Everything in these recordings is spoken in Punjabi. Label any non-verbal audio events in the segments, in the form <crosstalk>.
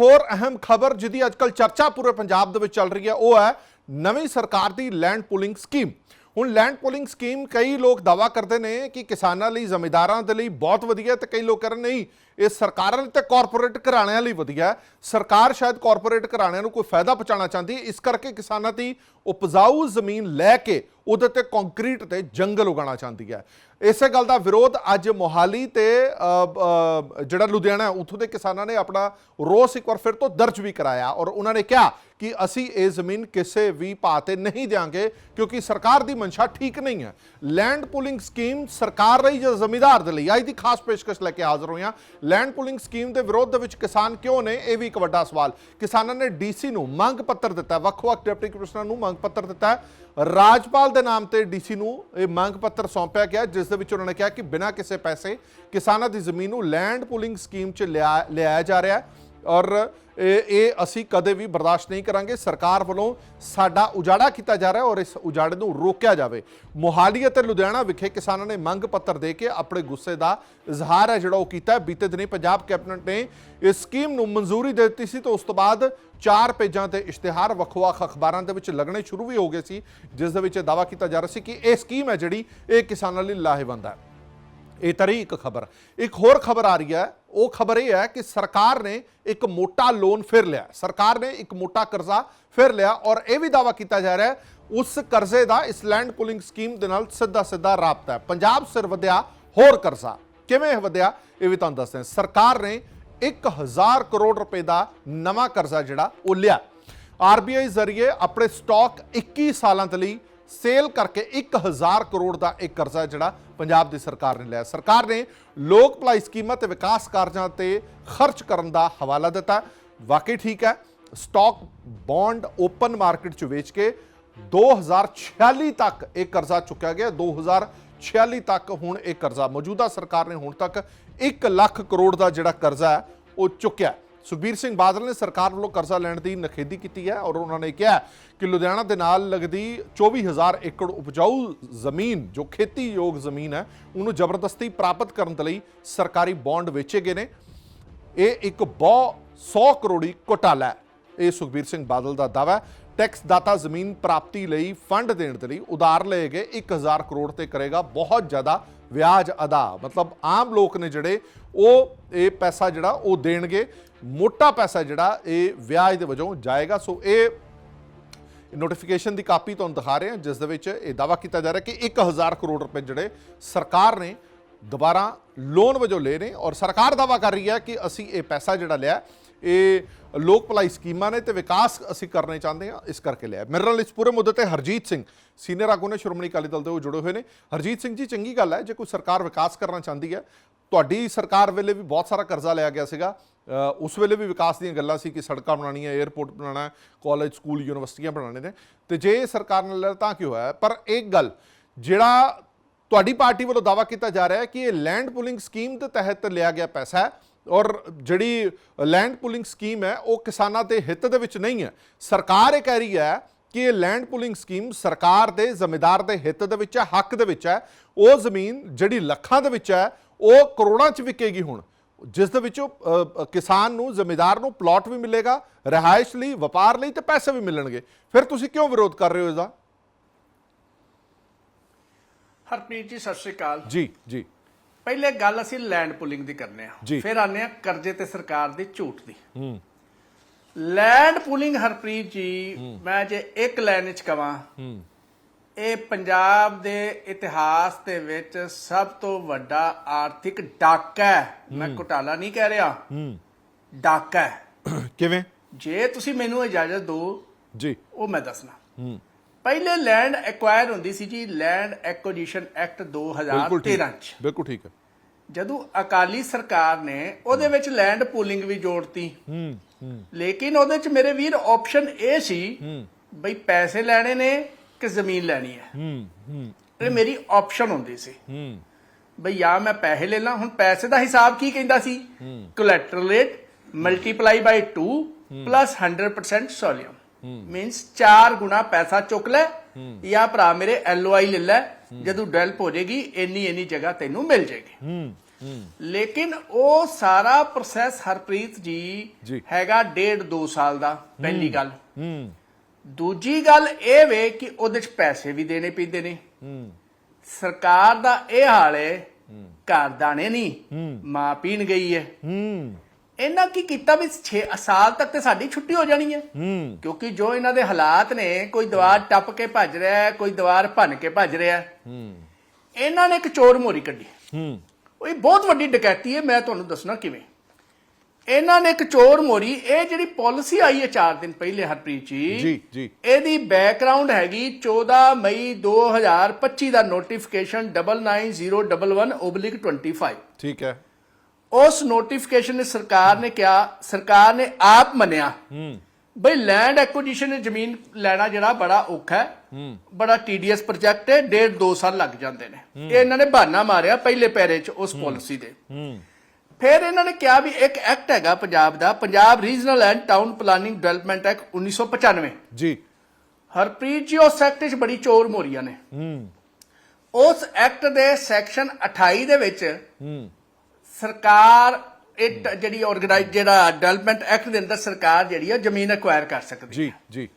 ਹੋਰ ਅਹਿਮ ਖਬਰ ਜਿਹਦੀ ਅੱਜਕੱਲ ਚਰਚਾ ਪੂਰੇ ਪੰਜਾਬ ਦੇ ਵਿੱਚ ਚੱਲ ਰਹੀ ਹੈ, ਉਹ ਹੈ ਨਵੀਂ ਸਰਕਾਰ ਦੀ ਲੈਂਡ ਪੁਲਿੰਗ ਸਕੀਮ ਹੁਣ ਲੈਂਡ ਪੁਲਿੰਗ ਸਕੀਮ ਕਈ ਲੋਕ ਦਾਵਾ ਕਰਦੇ ਨੇ ਕਿ ਕਿਸਾਨਾਂ ਲਈ, ਜ਼ਮੀਂਦਾਰਾਂ ਦੇ ਲਈ ਬਹੁਤ ਵਧੀਆ ਹੈ ਤੇ ਕਈ ਲੋਕ ਕਰਨ ਨਹੀਂ ਇਹ ਸਰਕਾਰਾਂ ਤੇ ਕਾਰਪੋਰੇਟ ਘਰਾਣਿਆਂ ਲਈ ਵਧੀਆ ਸਰਕਾਰ ਸ਼ਾਇਦ ਕਾਰਪੋਰੇਟ ਘਰਾਣਿਆਂ ਨੂੰ ਕੋਈ ਫਾਇਦਾ ਪਹੁੰਚਾਉਣਾ ਚਾਹੁੰਦੀ, ਇਸ ਕਰਕੇ ਕਿਸਾਨਾਂ ਦੀ ਉਪਜਾਊ ਜ਼ਮੀਨ ਲੈ ਕੇ ਉਹਦੇ ਤੇ ਕੰਕਰੀਟ ਤੇ ਜੰਗਲ ਉਗਾਉਣਾ ਚਾਹੁੰਦੀ ਹੈ। ਇਸੇ ਗੱਲ ਦਾ ਵਿਰੋਧ ਅੱਜ ਮੋਹਾਲੀ ਤੇ ਜਿਹੜਾ ਲੁਧਿਆਣਾ ਉੱਥੋਂ ਦੇ ਕਿਸਾਨਾਂ ਨੇ ਆਪਣਾ ਰੋਸ ਇੱਕ ਵਾਰ ਫਿਰ ਤੋਂ ਦਰਜ ਵੀ ਕਰਾਇਆ ਔਰ ਉਹਨਾਂ ਨੇ ਕਿਹਾ ਕਿ ਅਸੀਂ ਇਹ ਜ਼ਮੀਨ ਕਿਸੇ ਵੀ ਭਾਅ ਤੇ ਨਹੀਂ ਦਿਆਂਗੇ ਕਿਉਂਕਿ ਸਰਕਾਰ ਦੀ ਮਨਸ਼ਾ ਠੀਕ ਨਹੀਂ ਹੈ। ਲੈਂਡ ਪੂਲਿੰਗ ਸਕੀਮ ਸਰਕਾਰ ਲਈ ਜਾਂ ਜ਼ਮੀਂਦਾਰ ਦੇ ਲਈ ਅੱਜ ਦੀ ਖਾਸ ਪੇਸ਼ਕਸ਼ ਲੈ ਕੇ ਹਾਜ਼ਰ ਹੋਈਆਂ ਲੈਂਡ ਪੁਲਿੰਗ ਸਕੀਮ ਦੇ ਵਿਰੋਧ ਦੇ ਵਿੱਚ ਕਿਸਾਨ ਕਿਉਂ ਨੇ? ਇਹ ਵੀ ਇੱਕ ਵੱਡਾ ਸਵਾਲ। ਕਿਸਾਨਾਂ ਨੇ ਡੀਸੀ ਨੂੰ ਮੰਗ ਪੱਤਰ ਦਿੱਤਾ। ਵੱਖ-ਵੱਖ ਡਿਪਟੀ ਕਮਿਸ਼ਨਰ ਨੂੰ ਮੰਗ ਪੱਤਰ ਦਿੱਤਾ। ਰਾਜਪਾਲ ਦੇ ਨਾਮ ਤੇ ਡੀਸੀ ਨੂੰ ਇਹ ਮੰਗ ਪੱਤਰ ਸੌਂਪਿਆ ਗਿਆ, ਜਿਸ ਦੇ ਵਿੱਚ ਉਹਨਾਂ ਨੇ ਕਿਹਾ ਕਿ ਬਿਨਾਂ ਕਿਸੇ ਪੈਸੇ ਕਿਸਾਨਾਂ ਦੀ ਜ਼ਮੀਨ ਨੂੰ ਲੈਂਡ ਪੁਲਿੰਗ ਸਕੀਮ 'ਚ ਲਿਆ ਲਿਆਇਆ ਜਾ ਰਿਹਾ ਹੈ। ਔਰ ਇਹ ਇਹ ਅਸੀਂ ਕਦੇ ਵੀ ਬਰਦਾਸ਼ਤ ਨਹੀਂ ਕਰਾਂਗੇ। ਸਰਕਾਰ ਵੱਲੋਂ ਸਾਡਾ ਉਜਾੜਾ ਕੀਤਾ ਜਾ ਰਿਹਾ ਔਰ ਇਸ ਉਜਾੜੇ ਨੂੰ ਰੋਕਿਆ ਜਾਵੇ। ਮੋਹਾਲੀ ਅਤੇ ਲੁਧਿਆਣਾ ਵਿਖੇ ਕਿਸਾਨਾਂ ਨੇ ਮੰਗ ਪੱਤਰ ਦੇ ਕੇ ਆਪਣੇ ਗੁੱਸੇ ਦਾ ਇਜ਼ਹਾਰ ਹੈ, ਜਿਹੜਾ ਉਹ ਕੀਤਾ ਬੀਤੇ ਦਿਨੀ ਪੰਜਾਬ ਕੈਬਨਿਟ ਨੇ ਇਸ ਸਕੀਮ ਨੂੰ ਮਨਜ਼ੂਰੀ ਦੇ ਦਿੱਤੀ ਸੀ ਤੇ ਉਸ ਤੋਂ ਬਾਅਦ ਚਾਰ ਪੇਜਾਂ ਤੇ ਇਸ਼ਤਿਹਾਰ, ਵੱਖ-ਵੱਖ ਅਖਬਾਰਾਂ ਦੇ ਵਿੱਚ ਲੱਗਣੇ ਸ਼ੁਰੂ ਵੀ ਹੋ ਗਏ ਸੀ, ਜਿਸ ਦੇ ਵਿੱਚ ਇਹ ਦਾਅਵਾ ਕੀਤਾ ਜਾ ਰਿਹਾ ਸੀ ਕਿ ਇਹ ਸਕੀਮ ਹੈ ਜਿਹੜੀ ਇਹ ਕਿਸਾਨਾਂ ਲਈ ਲਾਹੇਵੰਦ ਹੈ। ਇਹ ਤਰੀ ਇੱਕ ਖਬਰ। ਇੱਕ ਹੋਰ ਖਬਰ ਆ ਰਹੀ ਹੈ, ਉਹ ਖਬਰ ਇਹ ਹੈ ਕਿ ਸਰਕਾਰ ਨੇ ਇੱਕ ਮੋਟਾ ਲੋਨ ਫਿਰ ਲਿਆ ਸਰਕਾਰ ਨੇ ਇੱਕ ਮੋਟਾ ਕਰਜ਼ਾ ਫਿਰ ਲਿਆ ਔਰ ਇਹ ਵੀ ਦਾਵਾ ਕੀਤਾ ਜਾ ਰਿਹਾ ਹੈ, ਉਸ ਕਰਜ਼ੇ ਦਾ, ਇਸ ਲੈਂਡ ਪੁਲਿੰਗ ਸਕੀਮ ਦੇ ਨਾਲ ਸਿੱਧਾ ਸਿੱਧਾ ਰਾਬਤਾ ਹੈ। ਪੰਜਾਬ ਸਿਰ ਵਧਿਆ, ਹੋਰ ਕਰਜ਼ਾ। ਕਿਵੇਂ ਵਧਿਆ, ਇਹ ਵੀ ਤੁਹਾਨੂੰ ਦੱਸਦੇ ਹਾਂ। ਸਰਕਾਰ ਨੇ 1000 ਕਰੋੜ ਰੁਪਏ ਦਾ ਨਵਾਂ ਕਰਜ਼ਾ ਜਿਹੜਾ, ਉਹ ਲਿਆ। ਆਰਬੀਆਈ ਜ਼ਰੀਏ ਆਪਣੇ ਸਟਾਕ 21 ਸਾਲਾਂ ਦੇ ਲਈ ਸੇਲ ਕਰਕੇ 1000 ਕਰੋੜ ਦਾ ਇਹ ਕਰਜ਼ਾ ਜਿਹੜਾ ਪੰਜਾਬ ਦੀ ਸਰਕਾਰ ਨੇ ਲਿਆ ਸਰਕਾਰ ਨੇ ਲੋਕ ਭਲਾਈ ਸਕੀਮਾਂ ਤੇ ਵਿਕਾਸ ਕਾਰਜਾਂ ਤੇ ਖਰਚ ਕਰਨ ਦਾ ਹਵਾਲਾ ਦਿੱਤਾ ਵਾਕਈ ਠੀਕ ਹੈ ਸਟਾਕ ਬੌਂਡ ਓਪਨ ਮਾਰਕੀਟ 'ਚ ਵੇਚ ਕੇ 2046 ਤੱਕ ਇਹ ਕਰਜ਼ਾ ਚੁੱਕਿਆ ਗਿਆ। 2046 ਤੱਕ ਹੁਣ ਇਹ ਕਰਜ਼ਾ ਮੌਜੂਦਾ ਸਰਕਾਰ ਨੇ ਹੁਣ ਤੱਕ 1 ਲੱਖ ਕਰੋੜ ਦਾ ਜਿਹੜਾ ਕਰਜ਼ਾ ਹੈ, ਉਹ ਚੁੱਕਿਆ ਸੁਖਬੀਰ ਸਿੰਘ ਬਾਦਲ ਨੇ ਸਰਕਾਰ ਵੱਲੋਂ ਕਰਜ਼ਾ ਲੈਣ ਦੀ ਨਖੇਦੀ ਕੀਤੀ ਹੈ ਔਰ ਉਹਨਾਂ ਨੇ ਕਿਹਾ ਕਿ ਲੁਧਿਆਣਾ ਦੇ ਨਾਲ ਲੱਗਦੀ 24000 ਏਕੜ ਉਪਜਾਊ ਜ਼ਮੀਨ, ਜੋ ਖੇਤੀਯੋਗ ਜ਼ਮੀਨ ਹੈ, ਉਹਨੂੰ ਜ਼ਬਰਦਸਤੀ ਪ੍ਰਾਪਤ ਕਰਨ ਦੇ ਲਈ ਸਰਕਾਰੀ ਬੌਂਡ ਵੇਚੇ ਗਏ ਨੇ। ਇਹ ਇੱਕ ਬਹੁ 100 ਕਰੋੜੀ ਘੁਟਾਲਾ ਹੈ। ਇਹ ਸੁਖਬੀਰ ਸਿੰਘ ਬਾਦਲ ਦਾ ਦਾਅਵਾ ਟੈਕਸ ਦਾਤਾ ਜ਼ਮੀਨ ਪ੍ਰਾਪਤੀ ਲਈ ਫੰਡ ਦੇਣ ਦੇ ਲਈ ਉਧਾਰ ਲਏ ਗਏ। 1000 ਕਰੋੜ ਤੇ ਕਰੇਗਾ ਬਹੁਤ ਜ਼ਿਆਦਾ ਵਿਆਜ ਅਦਾ। ਮਤਲਬ ਆਮ ਲੋਕ ਨੇ ਜਿਹੜੇ ਉਹ ਇਹ ਪੈਸਾ ਜਿਹੜਾ ਉਹ ਦੇਣਗੇ। ਮੋਟਾ ਪੈਸਾ ਜਿਹੜਾ ਇਹ ਵਿਆਜ ਦੇ ਵਜੋਂ ਜਾਏਗਾ। ਸੋ ਇਹ ਨੋਟੀਫਿਕੇਸ਼ਨ ਦੀ ਕਾਪੀ ਤੁਹਾਨੂੰ ਦਿਖਾ ਰਹੇ ਹਾਂ, ਜਿਸ ਦੇ ਵਿੱਚ ਇਹ ਦਾਵਾ ਕੀਤਾ ਜਾ ਰਿਹਾ ਕਿ 1000 ਕਰੋੜ ਰੁਪਏ ਜਿਹੜੇ ਸਰਕਾਰ ਨੇ ਦੁਬਾਰਾ ਲੋਨ ਵਜੋਂ ਲਏ ਨੇ ਔਰ ਸਰਕਾਰ ਦਾਵਾ ਕਰ ਰਹੀ ਹੈ ਕਿ ਅਸੀਂ ਇਹ ਪੈਸਾ ਜਿਹੜਾ ਲਿਆ, ਇਹ ਲੋਕ ਭਲਾਈ ਸਕੀਮਾਂ ਨੇ ਤੇ ਵਿਕਾਸ ਅਸੀਂ ਕਰਨੇ ਚਾਹੁੰਦੇ ਹਾਂ, ਇਸ ਕਰਕੇ ਲਿਆ। ਮੇਰੇ ਨਾਲ ਇਸ ਪੂਰੇ ਮੁੱਦੇ ਤੇ ਹਰਜੀਤ ਸਿੰਘ ਸੀਨੀਅਰ ਆਗੂ ਨੇ ਸ਼੍ਰੋਮਣੀ ਅਕਾਲੀ ਦਲ ਦੇ ਉਹ ਜੁੜੇ ਹੋਏ ਨੇ। ਹਰਜੀਤ ਸਿੰਘ ਜੀ, ਚੰਗੀ ਗੱਲ ਹੈ, ਜੇ ਕੋਈ ਸਰਕਾਰ ਵਿਕਾਸ ਕਰਨਾ ਚਾਹੁੰਦੀ ਹੈ, ਤੁਹਾਡੀ ਸਰਕਾਰ ਵੇਲੇ ਵੀ ਬਹੁਤ ਸਾਰਾ ਕਰਜ਼ਾ ਲਿਆ ਗਿਆ ਸੀਗਾ। ਉਸ ਵੇਲੇ ਵੀ ਵਿਕਾਸ ਦੀਆਂ ਗੱਲਾਂ ਸੀ ਕਿ ਸੜਕਾਂ ਬਣਾਉਣੀਆਂ 에ਅਰਪੋਰਟ ਬਣਾਉਣਾ ਕਾਲਜ ਸਕੂਲ ਯੂਨੀਵਰਸਿਟੀਆਂ ਬਣਾਉਣੇ ਨੇ। ਤੇ ਜੇ ਸਰਕਾਰ ਨਾਲ ਲਿਆ ਤਾਂ ਕਿਉਂ ਹੋਇਆ? ਪਰ ਇੱਕ ਗੱਲ, ਜਿਹੜਾ ਤੁਹਾਡੀ ਪਾਰਟੀ ਵੱਲੋਂ ਦਾਵਾ ਕੀਤਾ ਜਾ ਰਿਹਾ ਹੈ ਕਿ ਇਹ ਲੈਂਡ ਪੁਲਿੰਗ ਸਕੀਮ ਦੇ ਤਹਿਤ ਲਿਆ ਗਿਆ ਪੈਸਾ ਹੈ ਔਰ ਜਿਹੜੀ ਲੈਂਡ ਪੁਲਿੰਗ ਸਕੀਮ ਹੈ, ਉਹ ਕਿਸਾਨਾਂ ਦੇ ਹਿੱਤ ਦੇ ਵਿੱਚ ਨਹੀਂ ਹੈ। ਸਰਕਾਰ ਇਹ ਕਹਿ ਰਹੀ ਹੈ ਕਿ ਇਹ ਲੈਂਡ ਪੁਲਿੰਗ ਸਕੀਮ ਸਰਕਾਰ ਦੇ ਜ਼ਮੀਂਦਾਰ ਦੇ ਹਿੱਤ ਦੇ ਵਿੱਚ ਹੈ, ਹੱਕ ਦੇ ਵਿੱਚ ਹੈ। ਉਹ ਜ਼ਮੀਨ ਜਿਹੜੀ ਲੱਖਾਂ ਦੇ ਵਿੱਚ ਹੈ, ਉਹ ਕਰੋੜਾਂ 'ਚ ਵਿਕੇਗੀ ਹੁਣ। ਜਿਸ ਦੇ ਵਿੱਚੋਂ ਕਿਸਾਨ ਨੂੰ ਜ਼ਮੀਂਦਾਰ ਨੂੰ ਪਲਾਟ ਵੀ ਮਿਲੇਗਾ ਰਿਹਾਇਸ਼ ਲਈ ਵਪਾਰ ਲਈ ਤੇ ਪੈਸੇ ਵੀ ਮਿਲਣਗੇ। ਫਿਰ ਤੁਸੀਂ ਕਿਉਂ ਵਿਰੋਧ ਕਰ ਰਹੇ ਹੋ ਇਸਦਾ? ਹਰਪ੍ਰੀਤ ਜੀ ਸਤਿ ਸ਼੍ਰੀ ਅਕਾਲ। ਜੀ ਜੀ। ਪਹਿਲੇ ਗੱਲ ਅਸੀਂ ਲੈਂਡ ਪੁਲਿੰਗ ਦੀ ਕਰਨੇ। ਆ। ਫਿਰ ਆਨੇ ਆ ਕਰਜ਼ੇ ਤੇ ਸਰਕਾਰ ਦੀ ਝੂਠ ਦੀ। ਲੈਂਡ ਪੁਲਿੰਗ ਹਰਪ੍ਰੀਤ ਜੀ ਮੈਂ ਜੇ ਇੱਕ ਲਾਈਨ ਵਿੱਚ ਕਵਾਂ ਇਹ ਪੰਜਾਬ ਦੇ ਇਤਿਹਾਸ ਦੇ ਵਿੱਚ ਸਭ ਤੋਂ ਵੱਡਾ ਆਰਥਿਕ ਡਾਕਾ ਹੈ। ਮੈਂ ਘੁਟਾਲਾ ਨਹੀਂ ਕਹਿ ਰਿਹਾ। ਡਾਕਾ ਹੈ। <coughs> ਕਿਵੇਂ? ਜੇ ਤੁਸੀਂ ਮੈਨੂੰ ਇਜਾਜ਼ਤ ਦਿਓ ਜੀ। ਉਹ ਮੈਂ ਦੱਸਣਾ। ਪਹਿਲੇ ਲੈਂਡ ਐਕਵਾਇਰ ਹੁੰਦੀ ਸੀ ਜੀ ਲੈਂਡ ਐਕੁਜੀਸ਼ਨ ਐਕਟ ਬਿਲਕੁਲ ਠੀਕ। 2013 ਚ। ਬਿਲਕੁਲ ਠੀਕ ਹੈ। ਜਦੋਂ ਅਕਾਲੀ ਸਰਕਾਰ ਨੇ ਉਹਦੇ ਵਿੱਚ ਲੈਂਡ ਪੂਲਿੰਗ ਵੀ ਜੋੜਤੀ। ਹੂੰ ਹੂੰ। ਲੇਕਿਨ ਉਹਦੇ ਚ ਮੇਰੇ ਵੀਰ ਆਪਸ਼ਨ ਇਹ ਸੀ ਬਈ ਪੈਸੇ ਲੈਣੇ ਨੇ ਕਿ ਜ਼ਮੀਨ ਲੈਣੀ ਹੈ। ਹੂੰ ਹੂੰ। ਇਹ ਮੇਰੀ ਆਪਸ਼ਨ ਹੁੰਦੀ ਸੀ। ਹੂੰ। ਬਈ ਜਾਂ ਮੈਂ ਪੈਸੇ ਲੈ ਲਾਂ ਹੁਣ ਪੈਸੇ ਦਾ ਹਿਸਾਬ ਕੀ ਕਹਿੰਦਾ ਸੀ? Collateral rate multiply by 2 plus 100% solatium means 4 ਗੁਣਾ ਪੈਸਾ ਚੁੱਕ ਲੈ ਜਾਂ ਭਰਾ ਮੇਰੇ ਐਲਓਆਈ ਲੈ ਲੈ ਜਦੋਂ ਡਿਵੈਲਪ ਹੋ ਜਾਏਗੀ ਇੰਨੀ ਇੰਨੀ ਜਗ੍ਹਾ ਤੈਨੂੰ ਮਿਲ ਜਾਏਗੀ। ਹੂੰ ਲੇਕਿਨ ਉਹ ਸਾਰਾ ਪ੍ਰੋਸੈਸ ਹਰਪ੍ਰੀਤ ਜੀ। ਹੈਗਾ ਡੇਢ 2 ਸਾਲ ਦਾ ਪਹਿਲੀ ਗੱਲ। ਹੂੰ। ਦੂਜੀ ਗੱਲ ਇਹ ਵੇ ਕਿ ਉਹਦੇ ਚ ਪੈਸੇ ਵੀ ਦੇਣੇ ਪੈਂਦੇ ਨੇ। ਹੂੰ। ਸਰਕਾਰ ਦਾ ਇਹ ਹਾਲ ਹੈ। ਘਰ ਦਾਣੇ ਨਹੀਂ ਮਾਂ ਪੀਣ ਗਈ ਹੈ ਹੂੰ। ਇਹਨਾਂ ਕੀ ਕੀਤਾ ਵੀ 6 ਸਾਲ ਤੱਕ ਤੇ ਸਾਡੀ ਛੁੱਟੀ ਹੋ ਜਾਣੀ ਹੈ ਹੂੰ। ਕਿਉਂਕਿ ਜੋ ਇਹਨਾਂ ਦੇ ਹਾਲਾਤ ਨੇ ਕੋਈ ਦੀਵਾਰ ਟੱਪ ਕੇ ਭੱਜ ਰਿਹਾ ਹੈ ਕੋਈ ਦੀਵਾਰ ਭੰਨ ਕੇ ਭੱਜ ਰਿਹਾ ਹੈ। ਇਹਨਾਂ ਨੇ ਇੱਕ ਚੋਰ ਮੋਰੀ ਕੱਢੀ। ਹੂੰ। ਉਹ ਇਹ ਬਹੁਤ ਵੱਡੀ ਡਕੈਤੀ ਹੈ ਮੈਂ ਤੁਹਾਨੂੰ ਦੱਸਣਾ ਕਿਵੇਂ। ਇਹਨਾਂ ਨੇ ਇੱਕ ਚੋਰ ਮੋਰੀ ਇਹ ਜਿਹੜੀ ਪਾਲਿਸੀ ਆਈ ਹੈ 4 ਦਿਨ ਪਹਿਲੇ ਹਰਪ੍ਰੀਤ ਜੀ ਜੀ ਜੀ। ਇਹਦੀ ਬੈਕਗ੍ਰਾਉਂਡ ਹੈਗੀ 14 ਮਈ 2025 ਦਾ ਨੋਟੀਫਿਕੇਸ਼ਨ 990111/25 ਠੀਕ ਹੈ। ਉਸ ਨੋਟੀਫਿਕੇਸ਼ਨ ਨੇ ਸਰਕਾਰ ਨੇ ਕਿਹਾ ਸਰਕਾਰ ਨੇ ਆਪ ਮੰਨਿਆ ਹੂੰ। ਬਈ ਲੈਂਡ ਐਕੁਜੀਸ਼ਨ ਜ਼ਮੀਨ ਲੈਣਾ ਜਿਹੜਾ ਬੜਾ ਔਖਾ ਹੈ ਹੂੰ। ਬੜਾ ਟੀਡੀਐਸ ਪ੍ਰੋਜੈਕਟ ਹੈ ਡੇਢ 2 ਸਾਲ ਲੱਗ ਜਾਂਦੇ ਨੇ। ਇਹ ਇਹਨਾਂ ਨੇ ਬਹਾਨਾ ਮਾਰਿਆ ਪਹਿਲੇ ਪੈਰੇ 'ਚ ਉਸ ਪਾਲਿਸੀ ਦੇ। ਹੂੰ। ਫਿਰ ਇਹਨਾਂ ਨੇ ਕਿਹਾ ਵੀ ਇੱਕ ਐਕਟ ਹੈਗਾ ਪੰਜਾਬ ਦਾ Punjab regional and town planning development act 1995 ਜੀ। ਹਰਪ੍ਰੀਤ ਜੀ ਉਸ ਐਕਟ 'ਚ ਬੜੀ ਚੋਰ ਮੋਰੀਆਂ ਨੇ। ਹੂੰ। ਉਸ ਐਕਟ ਦੇ ਸੈਕਸ਼ਨ 28 ਦੇ ਵਿੱਚ ਹੂੰ। ਸਰਕਾਰ ਇਹ ਜਿਹੜੀ ਆਰਗੇਨਾਈਜ਼ ਜਿਹੜਾ ਡਿਵੈਲਪਮੈਂਟ ਐਕਟ ਦੇ ਅੰਦਰ ਸਰਕਾਰ ਜਿਹੜੀ ਆ ਜ਼ਮੀਨ ਐਕਵਾਇਰ ਕਰ ਸਕਦੀ ਜੀ ਜੀ।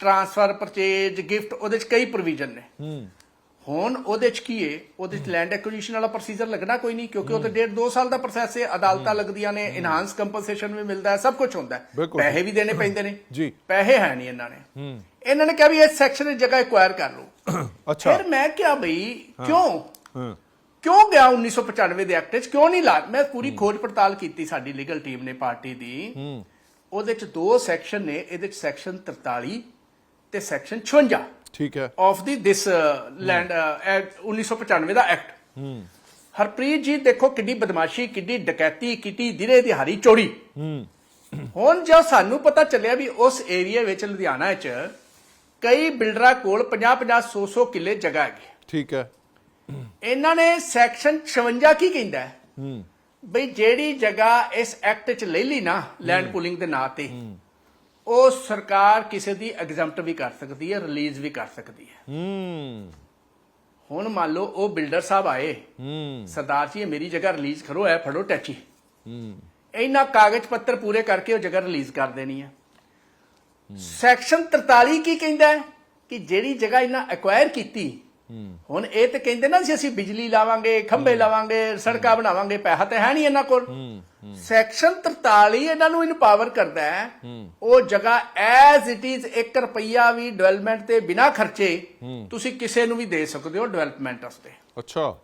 ਟ੍ਰਾਂਸਫਰ ਪਰਚੇਜ ਗਿਫਟ ਉਹਦੇ 'ਚ ਕਈ ਪ੍ਰੋਵੀਜ਼ਨ ਨੇ। ਹੂੰ। ਹੁਣ ਉਹਦੇ 'ਚ ਕੀ ਏ? ਉਹਦੇ 'ਚ ਲੈਂਡ ਐਕੁਜੀਸ਼ਨ ਵਾਲਾ ਪ੍ਰੋਸੀਜਰ ਲੱਗਣਾ ਕੋਈ ਨਹੀਂ ਕਿਉਂਕਿ ਉਹ ਤੇ ਡੇਢ 2 ਸਾਲ ਦਾ ਪ੍ਰੋਸੈਸ ਹੈ ਅਦਾਲਤਾਂ ਲੱਗਦੀਆਂ ਨੇ ਇਨਹਾਂਸ ਕੰਪਨਸੇਸ਼ਨ ਵੀ ਮਿਲਦਾ ਹੈ ਸਭ ਕੁਝ ਹੁੰਦਾ ਹੈ। ਪੈਸੇ ਵੀ ਦੇਣੇ ਪੈਂਦੇ ਨੇ। ਜੀ। ਪੈਸੇ ਹੈ ਨਹੀਂ ਇਹਨਾਂ ਨੇ। ਹੂੰ। ਇਹਨਾਂ ਨੇ ਕਿਹਾ ਵੀ ਇਸ ਸੈਕਸ਼ਨ ਦੀ ਜਗ੍ਹਾ ਐਕਵਾਇਰ ਕਰ ਲਓ। <coughs> ਅੱਛਾ। ਫਿਰ ਮੈਂ ਕਿਹਾ ਬਈ ਕਿਉਂ? ਕਿਉਂ ਗਿਆ 1995 ਦੇ ਐਕਟ 'ਚ? ਕਿਉਂ ਨਹੀਂ ਲਾ? ਮੈਂ ਪੂਰੀ ਖੋਜ ਪੜਤਾਲ ਕੀਤੀ ਸਾਡੀ ਲੀਗਲ ਟੀਮ ਨੇ ਪਾਰਟੀ ਦੀ। ਹੂੰ। ਉਹਦੇ 'ਚ ਦੋ ਸੈਕਸ਼ਨ ਨੇ ਇਹਦੇ 'ਚ ਸੈਕਸ਼ਨ 43 ਤੇ ਸੈਕਸ਼ਨ 56 ਠੀਕ ਹੈ। ਆਫ ਦੀ ਦਿਸ ਲੈਂਡ 1995 ਦਾ ਐਕਟ ਹੂੰ। ਹਰਪ੍ਰੀਤ ਜੀ ਦੇਖੋ ਕਿੱਡੀ ਬਦਮਾਸ਼ੀ ਕਿੱਡੀ ਡਕੈਤੀ ਕਿੱਡੀ ਦਿਰੇ ਦਿਹਾੜੀ ਚੋਰੀ। ਹੂੰ। ਹੁਣ ਜਦ ਸਾਨੂੰ ਪਤਾ ਚੱਲਿਆ ਵੀ ਉਸ ਏਰੀਆ ਵਿੱਚ ਲੁਧਿਆਣਾ 'ਚ ਕਈ ਬਿਲਡਰਾਂ ਕੋਲ 50 50 100 100 ਕਿੱਲੇ ਜਗ੍ਹਾ ਹੈਗੀ। ਠੀਕ ਹੈ। ਇਹਨਾਂ ਨੇ ਸੈਕਸ਼ਨ 56 ਕੀ ਕਹਿੰਦਾ ਹੈ? ਹੂੰ। ਬਈ ਜਿਹੜੀ ਜਗ੍ਹਾ ਇਸ ਐਕਟ 'ਚ ਲੈ ਲਈ ਨਾ ਲੈਂਡ ਪੂਲਿੰਗ ਦੇ ਨਾਂ ਤੇ ਉਹ ਸਰਕਾਰ ਕਿਸੇ ਦੀ ਐਗਜ਼ੈਂਪਟ ਵੀ ਕਰ ਸਕਦੀ ਹੈ ਰਿਲੀਜ਼ ਵੀ ਕਰ ਸਕਦੀ ਹੈ। ਹੂੰ। ਹੁਣ ਮੰਨ ਲਓ ਉਹ ਬਿਲਡਰ ਸਾਹਿਬ ਆਏ ਹੂੰ। ਸਰਦਾਰ ਜੀ ਮੇਰੀ ਜਗ੍ਹਾ ਰਿਲੀਜ਼ ਕਰੋ ਐ ਫੜੋ ਟੈਚੀ। ਹੂੰ। ਇਹਨਾਂ ਕਾਗਜ਼ ਪੱਤਰ ਪੂਰੇ ਕਰਕੇ ਉਹ ਜਗ੍ਹਾ ਰਿਲੀਜ਼ ਕਰ ਦੇਣੀ ਹੈ। ਸੈਕਸ਼ਨ 43 ਕੀ ਕਹਿੰਦਾ ਹੈ? ਕਿ ਜਿਹੜੀ ਜਗ੍ਹਾ ਇਹਨਾਂ ਐਕਵਾਇਰ ਕੀਤੀ ਹੁਣ ਇਹ ਤੇ ਕਹਿੰਦੇ ਨਾ ਸੀ ਅਸੀਂ ਬਿਜਲੀ ਲਾਵਾਂਗੇ ਖੰਭੇ ਲਾਵਾਂਗੇ ਸੜਕਾਂ ਬਣਾਵਾਂਗੇ ਪੈਸਾ ਤੇ ਹੈ ਨਹੀਂ ਇਹਨਾਂ ਕੋਲ। ਸੈਕਸ਼ਨ 43 ਇਹਨਾਂ ਨੂੰ ਇਨਪਾਵਰ ਕਰਦਾ ਹੈ। ਉਹ ਜਗ੍ਹਾ ਐਜ਼ ਇਟ ਇਜ਼ 1 ਰੁਪਈਆ ਵੀ ਡਿਵੈਲਪਮੈਂਟ ਤੇ ਬਿਨਾ ਖਰਚੇ ਤੁਸੀਂ ਕਿਸੇ ਨੂੰ ਵੀ ਦੇ ਸਕਦੇ ਹੋ ਡਿਵੈਲਪਮੈਂਟ ਵਾਸਤੇ। ਅੱਛਾ।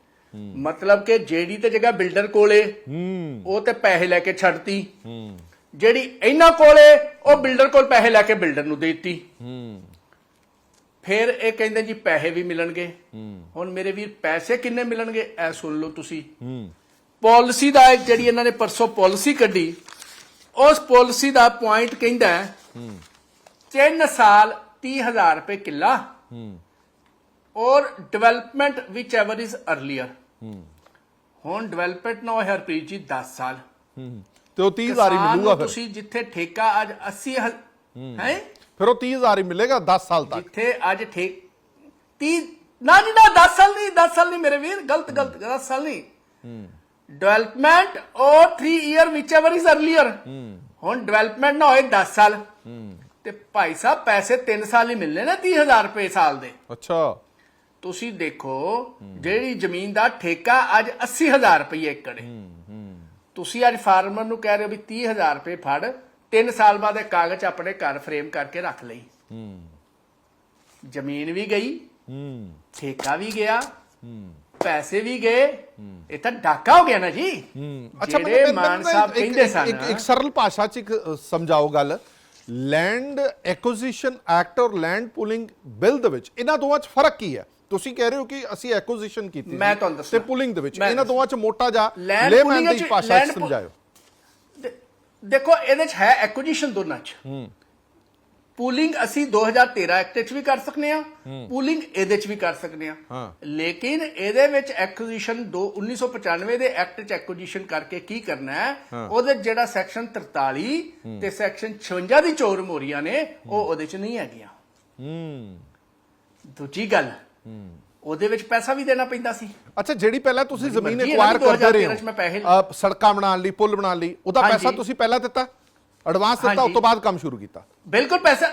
ਮਤਲਬ ਕਿ ਜਿਹੜੀ ਤੇ ਜਗ੍ਹਾ ਬਿਲਡਰ ਕੋਲੇ ਉਹ ਤੇ ਪੈਸੇ ਲੈ ਕੇ ਛੱਡਤੀ। ਜਿਹੜੀ ਇਹਨਾਂ ਕੋਲੇ ਉਹ ਬਿਲਡਰ ਕੋਲ ਪੈਸੇ ਲੈ ਕੇ ਬਿਲਡਰ ਨੂੰ ਦੇਤੀ। ਹੂੰ ਫਿਰ ਇਹ ਕਹਿੰਦੇ ਜੀ ਪੈਸੇ ਵੀ ਮਿਲਣਗੇ। ਹੁਣ ਮੇਰੇ ਵੀਰ ਪੈਸੇ ਕਿੰਨੇ ਮਿਲਣਗੇ? ਐ ਸੁਣ ਲਓ ਤੁਸੀਂ। ਪਾਲਿਸੀ ਦਾ ਇੱਕ ਜਿਹੜੀ ਇਹਨਾਂ ਨੇ ਪਰਸੋਂ ਪਾਲਿਸੀ ਕੱਢੀ ਉਸ ਪਾਲਿਸੀ ਦਾ ਪੁਆਇੰਟ ਕਹਿੰਦਾ ਹੈ ਹੂੰ 3 ਸਾਲ 30000 ਰੁਪਏ ਕਿੱਲਾ। ਹੂੰ ਔਰ ਡਿਵੈਲਪਮੈਂਟ ਵਿਚ ਐਵਰ ਇਜ਼ ਅਰਲੀਅਰ ਹੂੰ ਹੁਣ ਡਿਵੈਲਪਮੈਂਟ ਨਾ ਹੋਇਆ ਹਰਪ੍ਰੀਤ ਜੀ 10 ਸਾਲ। ਹੂੰ ਤੇ ਉਹ 30000 ਹੀ ਮਿਲੂਗਾ ਫਿਰ। ਤੁਸੀਂ ਜਿੱਥੇ ਠੇਕਾ ਅੱਜ 80 ਹੈ? ਫਿਰ ਉਹ 30000 ਹੀ ਮਿਲੇਗਾ 10 ਸਾਲ ਤੱਕ। ਜਿੱਥੇ ਅੱਜ ਠੇਕ 30 ਨਾ ਜੀ ਨਾ 10 ਸਾਲ ਨਹੀਂ 10 ਸਾਲ ਨਹੀਂ ਮੇਰੇ ਵੀਰ ਗਲਤ ਗਲਤ 10 ਸਾਲ ਨਹੀਂ। ਡਿਵੈਲਪਮੈਂਟ ਔਰ 3 ਇਅਰ ਵਿਚ ਐਵਰ ਇਜ਼ ਅਰਲੀਅਰ ਹੁਣ ਡਿਵੈਲਪਮੈਂਟ ਨਾ ਹੋਏ 10 ਸਾਲ। ਤੇ ਭਾਈ ਸਾਹਿਬ ਪੈਸੇ 3 ਸਾਲ ਹੀ ਮਿਲਨੇ ਨਾ 30000 ਰੁਪਏ ਸਾਲ ਦੇ। ਅੱਛਾ। ਤੁਸੀਂ ਦੇਖੋ ਜਿਹੜੀ ਜ਼ਮੀਨ ਦਾ ਠੇਕਾ ਅੱਜ 80000 ਰੁਪਏ ਏਕੜ ਹੈ ਤੁਸੀਂ ਅੱਜ ਫਾਰਮਰ ਨੂੰ ਕਹਿ ਰਹੇ ਹੋ ਵੀ 30000 ਰੁਪਏ ਫੜ 3 ਸਾਲ ਬਾਅਦ ਇਹ ਕਾਗਜ਼ ਆਪਣੇ ਘਰ ਫਰੇਮ ਕਰਕੇ ਰੱਖ ਲਈ। ਜ਼ਮੀਨ ਵੀ ਗਈ ਠੇਕਾ ਵੀ ਗਿਆ। ਪੈਸੇ ਵੀ ਗਏ ਇਹ ਤਾਂ ਡਾਕਾ ਹੋ ਗਿਆ ਨਾ ਜੀ। ਹੂੰ। ਜਿਹੜੇ ਮੈਨੂੰ- ਸਾਹਿਬ ਕਹਿੰਦੇ ਸਨ ਇੱਕ ਇੱਕ ਸਰਲ ਭਾਸ਼ਾ ਚ ਇੱਕ ਸਮਝਾਓ ਗੱਲ। ਲੈਂਡ ਐਕੁਜੀਸ਼ਨ ਐਕਟ ਔਰ ਲੈਂਡ ਪੂਲਿੰਗ ਬਿੱਲ ਦੇ ਵਿੱਚ ਇਹਨਾਂ ਦੋਵਾਂ 'ਚ ਫ਼ਰਕ ਕੀ ਹੈ? ਤੁਸੀਂ ਕਹਿ ਰਹੇ ਹੋ ਕਿ ਅਸੀਂ ਐਕੁਜੀਸ਼ਨ ਕੀਤੀ ਮੈਂ ਤੁਹਾਨੂੰ। ਤੇ ਪੂਲਿੰਗ ਦੇ ਵਿੱਚ। ਇਹਨਾਂ ਦੋਵਾਂ 'ਚ ਮੋਟਾ ਜਾ ਲੇਮੈਨ ਦੀ ਭਾਸ਼ਾ 'ਚ ਦੇ- ਦੇਖੋ ਇਹਦੇ ਚ ਹੈ ਐਕੁਜੀਸ਼ਨ ਦੋਨਾਂ ਚ। ਹੂੰ। ਪੂਲਿੰਗ ਅਸੀਂ 2013 ਐਕਟ ਵਿੱਚ ਵੀ ਕਰ ਸਕਨੇ ਆ ਪੂਲਿੰਗ ਇਹਦੇ ਚ ਵੀ ਕਰ ਸਕਨੇ ਆ। ਲੇਕਿਨ ਇਹਦੇ ਵਿੱਚ ਐਕੁਜੀਸ਼ਨ 1995 ਦੇ ਐਕਟ ਚ ਐਕੁਜੀਸ਼ਨ ਕਰਕੇ ਕੀ ਕਰਨਾ ਹੈ? ਉਹਦੇ 'ਚ ਜਿਹੜਾ ਸੈਕਸ਼ਨ 43 ਤੇ ਸੈਕਸ਼ਨ 56 ਦੀ ਚੋਰ ਮੋਰੀਆਂ ਨੇ ਉਹ ਉਹਦੇ ਚ ਨਹੀਂ ਹੈਗੀਆਂ। ਹੂੰ। ਦੂਜੀ ਗੱਲ ਉਹਦੇ ਵਿੱਚ ਪੈਸਾ ਵੀ ਦੇਣਾ ਪੈਂਦਾ ਸੀ। ਅੱਛਾ ਜਿਹੜੀ ਪਹਿਲਾਂ ਤੁਸੀਂ ਜ਼ਮੀਨ ਐਕਵਾਇਰ ਕਰਦੇ ਰਹੇ 2013 ਚ ਮੈਂ ਪੈਸੇ- ਹੋ ਅ, ਸੜਕਾਂ ਬਣਾਉਣ ਲਈ ਪੁਲ ਬਣਾਉਣ ਲਈ ਉਹਦਾ। ਪੈਸਾ ਤੁਸੀਂ ਪਹਿਲਾਂ ਦਿੱਤਾ? ਐਡਵਾਂਸ ਦਿੱਤਾ ਉਸ। ਤੋਂ ਬਾਅਦ ਕੰਮ ਸ਼ੁਰੂ ਕੀਤਾ। ਬਿਲਕੁਲ ਪੈਸਾ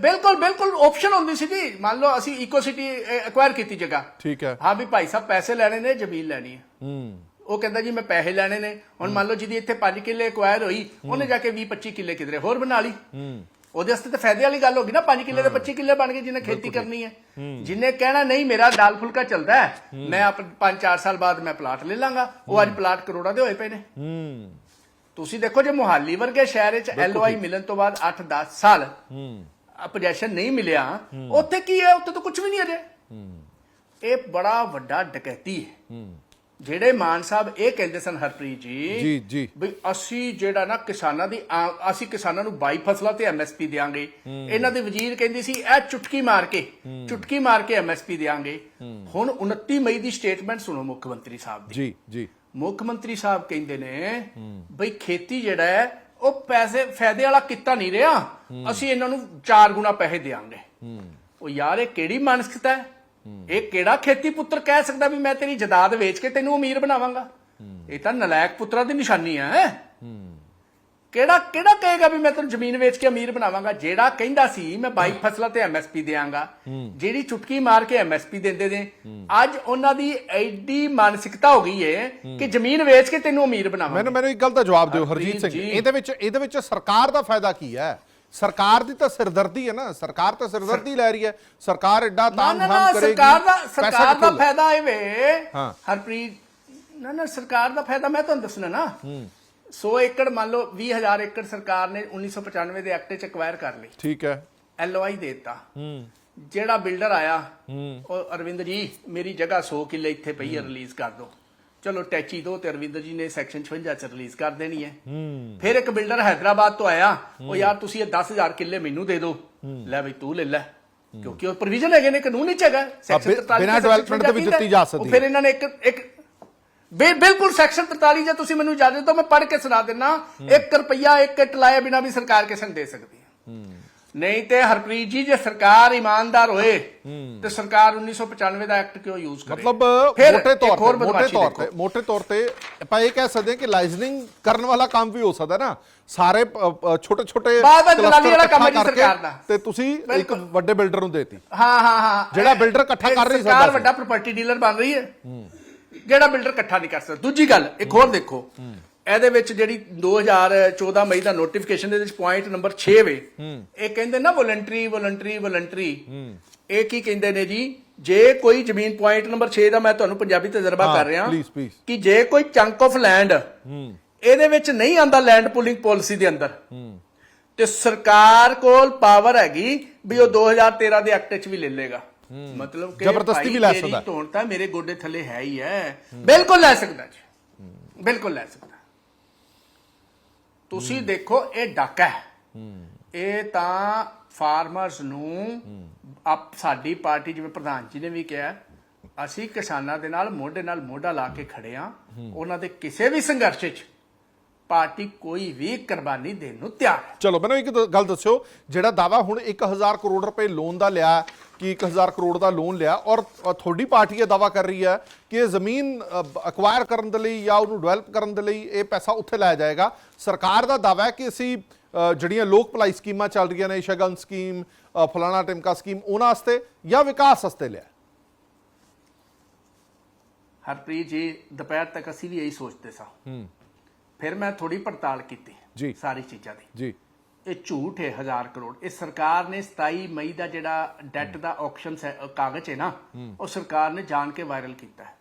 ਬਿਲਕੁਲ ਬਿਲਕੁਲ ਆਪਸ਼ਨ ਹੁੰਦੀ ਸੀ ਜੀ ਮੰਨ ਲਓ ਅਸੀਂ ਇਕੋ ਸਿਟੀ ਐਕਵਾਇਰ ਕੀਤੀ ਜਗ੍ਹਾ। ਠੀਕ ਹੈ। ਹਾਂ ਵੀ ਭਾਈ ਸਾਹਿਬ ਪੈਸੇ ਲੈਣੇ ਨੇ ਜ਼ਮੀਨ ਲੈਣੀ ਹੈ। ਹੂੰ। ਉਹ ਕਹਿੰਦਾ ਜੀ ਮੈਂ ਪੈਸੇ ਲੈਣੇ ਨੇ। ਹੁਣ ਮੰਨ ਲਓ ਜਿਹਦੀ ਇੱਥੇ 5 ਕਿੱਲੇ ਐਕਵਾਇਰ ਹੋਈ ਉਹਨੇ ਜਾ ਕੇ 20 25 ਕਿੱਲੇ ਕਿਧਰੇ ਹੋਰ ਬਣਾ ਲਈ। ਹੂੰ। ਉਹਦੇ ਵਾਸਤੇ ਤਾਂ ਫਾਇਦੇ ਵਾਲੀ ਗੱਲ ਹੋ ਗਈ ਨਾ 5 ਕਿੱਲੇ ਦੇ 25 ਕਿੱਲੇ ਬਣ ਗਏ ਜਿਹਨੇ ਖੇਤੀ ਕਰਨੀ ਹੈ। ਜਿਹਨੇ ਕਹਿਣਾ ਨਹੀਂ ਮੇਰਾ ਦਾਲ ਫੁਲਕਾ ਚੱਲਦਾ ਮੈਂ ਆਪ 5-4 ਸਾਲ ਬਾਅਦ ਮੈਂ ਪਲਾਟ ਲੈ ਲਾਂਗਾ। ਉਹ ਅੱਜ ਪਲਾਟ ਕਰੋੜਾਂ ਦੇ ਹੋਏ ਪਏ ਨੇ। ਹੂੰ। ਤੁਸੀਂ ਦੇਖੋ ਜੇ ਮੁਹਾਲੀ ਵਰਗੇ ਸ਼ਹਿਰ ਵਿੱਚ ਐਲਓਆਈ ਮਿਲਣ ਤੋਂ ਬਾਅਦ 8-10 ਸਾਲ ਹੂੰ। ਪੋਜੀਸ਼ਨ ਨਹੀਂ ਮਿਲਿਆ ਉੱਥੇ ਕੀ ਹੈ? ਉੱਥੇ ਤਾਂ ਕੁਝ ਵੀ ਨਹੀਂ ਅਜੇ। ਇਹ ਬੜਾ ਵੱਡਾ ਡਕੈਤੀ ਹੈ। ਹੂੰ। ਜਿਹੜੇ ਮਾਨ ਸਾਹਿਬ ਇਹ ਕਹਿੰਦੇ ਸਨ ਹਰਪ੍ਰੀਤ ਜੀ ਜੀ ਜੀ। ਵੀ ਅਸੀਂ ਜਿਹੜਾ ਨਾ ਕਿਸਾਨਾਂ ਦੀ ਅਸੀਂ ਕਿਸਾਨਾਂ ਨੂੰ 22 ਫਸਲਾਂ ਤੇ ਐਮਐਸਪੀ ਦੇਾਂਗੇ ਇਹਨਾਂ ਦੇ ਵਜ਼ੀਰ ਕਹਿੰਦੀ ਸੀ ਇਹ ਚੁਟਕੀ ਮਾਰ ਕੇ ਚੁਟਕੀ ਮਾਰ ਕੇ ਐਮਐਸਪੀ ਦੇਾਂਗੇ ਹੁਣ 29 ਮਈ ਦੀ ਸਟੇਟਮੈਂਟ ਸੁਣੋ ਮੁੱਖ ਮੰਤਰੀ ਸਾਹਿਬ ਦੀ। ਜੀ ਜੀ। ਮੁੱਖ ਮੰਤਰੀ ਸਾਹਿਬ ਕਹਿੰਦੇ ਨੇ ਬਈ ਖੇਤੀ ਜਿਹੜਾ ਹੈ ਉਹ ਪੈਸੇ ਫਾਇਦੇ ਵਾਲਾ ਕਿੱਤਾ ਨਹੀਂ ਰਿਹਾ। ਅਸੀਂ ਇਹਨਾਂ ਨੂੰ ਚਾਰ ਗੁਣਾ ਪੈਸੇ ਦੇਾਂਗੇ ਉਹ ਯਾਰ ਇਹ ਕਿਹੜੀ ਮਾਨਸਿਕਤਾ ਹੈ? ਇਹ ਕਿਹੜਾ ਖੇਤੀ ਪੁੱਤਰ ਕਹਿ ਸਕਦਾ ਵੀ ਮੈਂ ਤੇਰੀ ਜਾਇਦਾਦ ਵੇਚ ਕੇ ਤੈਨੂੰ ਅਮੀਰ ਬਣਾਵਾਂਗਾ? ਇਹ ਤਾਂ ਨਲਾਇਕ ਪੁੱਤਰਾਂ ਦੀ ਨਿਸ਼ਾਨੀ ਹੈ। ਕਿਹੜਾ ਕਿਹੜਾ ਕਹੇਗਾ ਵੀ ਮੈਂ ਤੈਨੂੰ ਜ਼ਮੀਨ ਵੇਚ ਕੇ ਅਮੀਰ ਬਣਾਵਾਂਗਾ? ਜਿਹੜਾ ਕਹਿੰਦਾ ਸੀ ਮੈਂ 22 ਫਸਲਾਂ ਤੇ ਐਮਐਸਪੀ ਦੇਵਾਂਗਾ ਜਿਹੜੀ ਚੁਟਕੀ ਮਾਰ ਕੇ ਐਮਐਸਪੀ ਦਿੰਦੇ ਨੇ। ਅੱਜ ਉਹਨਾਂ ਦੀ ਐਡੀ ਮਾਨਸਿਕਤਾ ਹੋ ਗਈ ਹੈ। ਕਿ ਜ਼ਮੀਨ ਵੇਚ ਕੇ ਤੈਨੂੰ ਅਮੀਰ ਬਣਾਵਾਂਗਾ। ਮੈਨੂੰ ਮੈਨੂੰ ਇੱਕ ਗੱਲ ਦਾ ਜਵਾਬ ਦਿਓ ਹਰਜੀਤ ਸਿੰਘ। ਇਹਦੇ ਵਿੱਚ ਇਹਦੇ ਵਿੱਚ ਸਰਕਾਰ ਦਾ ਫਾਇਦਾ ਕੀ ਹੈ? ਸਰਕਾਰ ਦੀ ਤਾਂ ਸਿਰਦਰਦੀ ਹੈ ਨਾ। ਸਰਕਾਰ ਤਾਂ ਸਿਰਦਰਦੀ ਲੈ ਰਹੀ ਹੈ। ਸਰਕਾਰ ਐਡਾ ਨਾ ਤਾਮ ਨਾ ਝਾਮ ਨਾ ਕਰੇਗੀ। ਸਰਕਾਰ ਦਾ ਸਰਕਾਰ ਦਾ ਫਾਇਦਾ ਇਹ ਵੇ। ਹਰਪ੍ਰੀਤ ਨਾ ਨਾ ਸਰਕਾਰ ਦਾ ਫਾਇਦਾ ਮੈਂ ਤੁਹਾਨੂੰ ਦੱਸਣਾ ਨਾ। 100 ਏਕੜ ਮੰਨ ਲਓ 20000 ਏਕੜ ਸਰਕਾਰ ਨੇ 1995 ਦੇ ਐਕਟ 'ਚ ਐਕਵਾਇਰ ਕਰ ਲਈ। ਠੀਕ ਹੈ। ਐਲਓਆਈ ਦਿੱਤਾ। ਹੂੰ। ਜਿਹੜਾ ਬਿਲਡਰ ਆਇਆ ਉਹ ਅਰਵਿੰਦ ਜੀ ਮੇਰੀ ਜਗ੍ਹਾ 100 ਕਿੱਲੇ ਇੱਥੇ ਪਈ ਹੈ ਰਿਲੀਜ਼ ਕਰ ਦਿਓ। ਚਲੋ ਟੈਚੀ ਦੋ ਤੇ ਅਰਵਿੰਦਰ ਜੀ ਨੇ ਸੈਕਸ਼ਨ 56 ਚ ਰਿਲੀਜ਼ ਕਰ ਦੇਣੀ ਹੈ। ਫਿਰ ਇੱਕ ਬਿਲਡਰ ਹైదరాబాద్ ਤੋਂ ਆਇਆ ਉਹ ਯਾਰ ਤੁਸੀਂ ਇਹ 10000 ਕਿੱਲੇ ਮੈਨੂੰ ਦੇ ਦਿਓ। ਲੈ ਬਈ ਤੂੰ ਲੈ ਲੈ ਕਿਉਂਕਿ ਉਹ ਪ੍ਰੋਵੀਜ਼ਨ ਹੈਗੇ ਨੇ ਕਾਨੂੰਨ ਵਿੱਚ ਹੈਗਾ। ਸੈਕਸ਼ਨ 43 ਦੇ ਵਿੱਚ ਦਿੱਤੀ ਜਾ ਸਕਦੀ ਹੈ ਫਿਰ ਇਹਨਾਂ ਨੇ ਇੱਕ ਇੱਕ ਬਿਲਕੁਲ ਸੈਕਸ਼ਨ 43 ਜੇ ਤੁਸੀਂ ਮੈਨੂੰ ਇਜਾਜ਼ਤ ਦਿਓ ਮੈਂ ਪੜ੍ਹ ਕੇ ਸੁਣਾ ਦਿੰਨਾ। 1 ਰੁਪਿਆ 1 ਇੱਟ ਲਾਏ ਬਿਨਾ ਵੀ ਸਰਕਾਰ ਕਿਸੇ ਨੂੰ ਸਕਦੀ ਹੈ। ਨਹੀਂ ਤੇ ਹਰਪ੍ਰੀਤ ਜੀ ਜੇ ਸਰਕਾਰ ਇਮਾਨਦਾਰ ਹੋਏ ਤੇ ਸਰਕਾਰ 1995 ਦਾ ਐਕਟ ਕਿਉਂ ਯੂਜ਼ ਕਰੇ? ਮਤਲਬ ਫਿਰ ਤੌਰ ਤੇ ਮੋٹے ਤੌਰ ਤੇ ਮੋٹے ਤੌਰ ਤੇ ਆਪਾਂ ਇਹ ਕਹਿ ਸਕਦੇ ਹਾਂ ਕਿ ਲਾਈਜ਼ਨਿੰਗ ਕਰਨ ਵਾਲਾ ਕੰਮ ਵੀ ਹੋ ਸਕਦਾ ਨਾ। ਸਾਰੇ ਛੋਟੇ ਛੋਟੇ ਬਾਅਦ ਵਿੱਚ ਦਲਾਲੀ ਵਾਲਾ ਕੰਮ ਹੈ ਸਰਕਾਰ ਦਾ। ਤੇ ਤੁਸੀਂ ਇੱਕ ਵੱਡੇ ਬਿਲਡਰ ਨੂੰ ਦੇਤੀ। ਹਾਂ ਹਾਂ ਹਾਂ। ਜਿਹੜਾ builder ਇਕੱਠਾ ਕਰ ਨਹੀਂ ਸਰਕਾਰ ਵੱਡਾ ਪ੍ਰਾਪਰਟੀ ਡੀਲਰ ਬਣ ਰਹੀ ਹੈ। ਜਿਹੜਾ ਬਿਲਡਰ ਇਕੱਠਾ ਨਹੀਂ ਕਰ ਸਕਦਾ। ਦੂਜੀ ਗੱਲ ਇੱਕ ਹੋਰ ਦੇਖੋ ਇਹਦੇ ਵਿੱਚ ਜਿਹੜੀ 2014 ਮਈ ਦਾ ਨੋਟੀਫਿਕੇਸ਼ਨ ਦੇ ਵਿੱਚ ਪੁਆਇੰਟ ਨੰਬਰ 6 ਵੇ। ਇਹ ਕਹਿੰਦੇ ਨਾ ਵੋਲੰਟਰੀ ਵੋਲੰਟਰੀ ਵੋਲੰਟਰੀ ਇਹ ਕੀ ਕਹਿੰਦੇ ਨੇ ਜੀ? ਜੇ ਕੋਈ ਜ਼ਮੀਨ ਪੁਆਇੰਟ ਨੰਬਰ 6 ਦਾ ਮੈਂ ਤੁਹਾਨੂੰ ਪੰਜਾਬੀ ਤਜਰਬਾ ਕਰ ਰਿਹਾ. ਕਿ ਜੇ ਕੋਈ ਚੰਕ ਆਫ ਲੈਂਡ ਇਹਦੇ ਵਿੱਚ ਨਹੀਂ ਆਂਦਾ ਲੈਂਡ ਪੂਲਿੰਗ ਪਾਲਿਸੀ ਦੇ ਅੰਦਰ ਤੇ ਸਰਕਾਰ ਕੋਲ ਪਾਵਰ ਹੈਗੀ ਵੀ ਉਹ 2013 ਦੇ ਐਕਟ 'ਚ ਵੀ ਲੈ ਲੇਗਾ ਮਤਲਬ ਕਿ ਜ਼ਬਰਦਸਤੀ ਵੀ ਲੈ ਸਕਦਾ। ਧੌਣ ਤਾਂ ਮੇਰੇ ਗੋਡੇ ਥੱਲੇ ਹੈ ਹੀ ਹੈ। ਬਿਲਕੁਲ ਲੈ ਸਕਦਾ ਜੀ। ਬਿਲਕੁਲ ਲੈ ਸਕਦਾ। ਤੁਸੀਂ ਦੇਖੋ ਇਹ ਡਾਕਾ ਹੈ। ਇਹ ਤਾਂ ਫਾਰਮਰਸ ਨੂੰ ਆਪ ਸਾਡੀ ਪਾਰਟੀ ਜਿਵੇਂ ਪ੍ਰਧਾਨ ਜੀ ਨੇ ਵੀ ਕਿਹਾ ਅਸੀਂ ਕਿਸਾਨਾਂ ਦੇ ਨਾਲ ਮੋਢੇ ਨਾਲ ਮੋਢਾ ਲਾ ਕੇ ਖੜੇ ਆ ਉਹਨਾਂ ਦੇ ਕਿਸੇ ਵੀ ਸੰਘਰਸ਼ 'ਚ ਪਾਰਟੀ ਕੋਈ ਵੀ ਕੁਰਬਾਨੀ ਦੇਣ ਨੂੰ ਤਿਆਰ ਹੈ। ਚਲੋ ਮੈਨੂੰ ਇੱਕ ਗੱਲ ਦੱਸਿਓ ਜਿਹੜਾ ਦਾਵਾ ਹੁਣ 1000 ਕਰੋੜ ਰੁਪਏ ਲੋਨ ਦਾ ਲਿਆ ਕਿ 1000 ਕਰੋੜ ਦਾ ਲੋਨ ਲਿਆ ਔਰ ਤੁਹਾਡੀ ਪਾਰਟੀ ਇਹ ਦਾਵਾ ਕਰ ਰਹੀ ਹੈ ਕਿ ਇਹ ਜ਼ਮੀਨ ਅਕਵਾਇਰ ਕਰਨ ਦੇ ਲਈ ਜਾਂ ਉਹਨੂੰ ਡਿਵੈਲਪ ਕਰਨ ਦੇ ਲਈ ਇਹ ਪੈਸਾ ਉੱਥੇ ਲਾਇਆ ਜਾਏਗਾ। ਸਰਕਾਰ ਦਾ ਦਾਵਾ ਹੈ ਕਿ ਅਸੀਂ ਜਿਹੜੀਆਂ ਲੋਕ ਭਲਾਈ ਸਕੀਮਾਂ ਚੱਲ ਰਹੀਆਂ ਨੇ ਸ਼ਗਨ ਸਕੀਮ ਫਲਾਣਾ ਟਿਮਕਾ ਸਕੀਮ ਉਹਨਾਂ ਵਾਸਤੇ ਜਾਂ ਵਿਕਾਸ ਵਾਸਤੇ ਲਿਆ ਹਰਪ੍ਰੀਤ ਜੀ ਦੁਪਹਿਰ ਤੱਕ ਅਸੀਂ ਵੀ ਇਹੀ ਸੋਚਦੇ ਸਾਂ। ਹੂੰ। ਫਿਰ ਮੈਂ ਥੋੜੀ ਪੜਤਾਲ ਕੀਤੀ ਜੀ। ਸਾਰੀ ਚੀਜ਼ਾਂ ਦੀ। ਜੀ। ਇਹ ਝੂਠ ਹੈ 1000 ਕਰੋੜ। ਇਹ ਸਰਕਾਰ ਨੇ 27 ਮਈ ਦਾ ਜਿਹੜਾ ਡੈਟ ਦਾ ਆਕਸ਼ਨ ਕਾਗਜ਼ ਹੈ ਨਾ ਉਹ ਸਰਕਾਰ ਨੇ ਜਾਣ ਕੇ ਵਾਇਰਲ ਕੀਤਾ ਹੈ।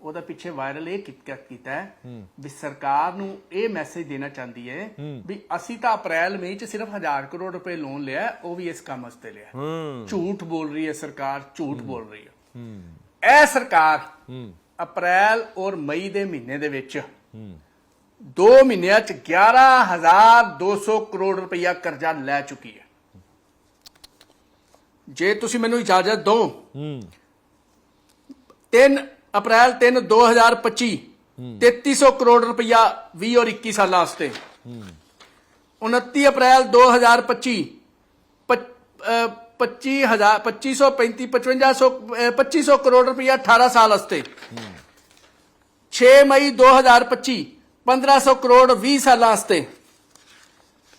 ਉਹਦਾ ਪਿੱਛੇ ਵਾਇਰਲ ਇਹ ਕੀਤਾ ਕੀਤਾ ਹੈ ਵੀ ਸਰਕਾਰ ਨੂੰ ਇਹ ਮੈਸੇਜ ਦੇਣਾ ਚਾਹੁੰਦੀ ਹੈ ਵੀ ਅਸੀਂ ਤਾਂ ਅਪ੍ਰੈਲ ਮਈ ਚ ਸਿਰਫ 1000 ਕਰੋੜ ਰੁਪਏ ਲੋਨ ਲਿਆ ਉਹ ਵੀ ਇਸ ਕੰਮ ਵਾਸਤੇ ਲਿਆ ਝੂਠ ਬੋਲ ਰਹੀ ਹੈ ਸਰਕਾਰ ਝੂਠ ਬੋਲ ਰਹੀ ਹੈ। ਇਹ ਸਰਕਾਰ ਅਪ੍ਰੈਲ ਔਰ ਮਈ ਦੇ ਮਹੀਨੇ ਦੇ ਵਿੱਚ ਦੋ ਮਹੀਨਿਆਂ ਚ 11200 ਕਰੋੜ ਰੁਪਇਆ ਕਰਜ਼ਾ ਲੈ ਚੁੱਕੀ ਹੈ। ਜੇ ਤੁਸੀਂ ਮੈਨੂੰ ਇਜਾਜ਼ਤ ਦਿਓ ਹੂੰ। 3 ਅਪ੍ਰੈਲ 3 2025 3300 ਕਰੋੜ ਰੁਪਇਆ 20 ਔਰ 21 ਸਾਲਾਂ ਵਾਸਤੇ। 29 ਅਪ੍ਰੈਲ 2025 ਪਚ- ਅਹ 25000 2535 5500 ਅਹ 2500 ਕਰੋੜ ਰੁਪਇਆ 18 ਸਾਲ ਵਾਸਤੇ। 6 ਮਈ 2025 1500 ਕਰੋੜ 20 ਸਾਲਾਂ ਵਾਸਤੇ।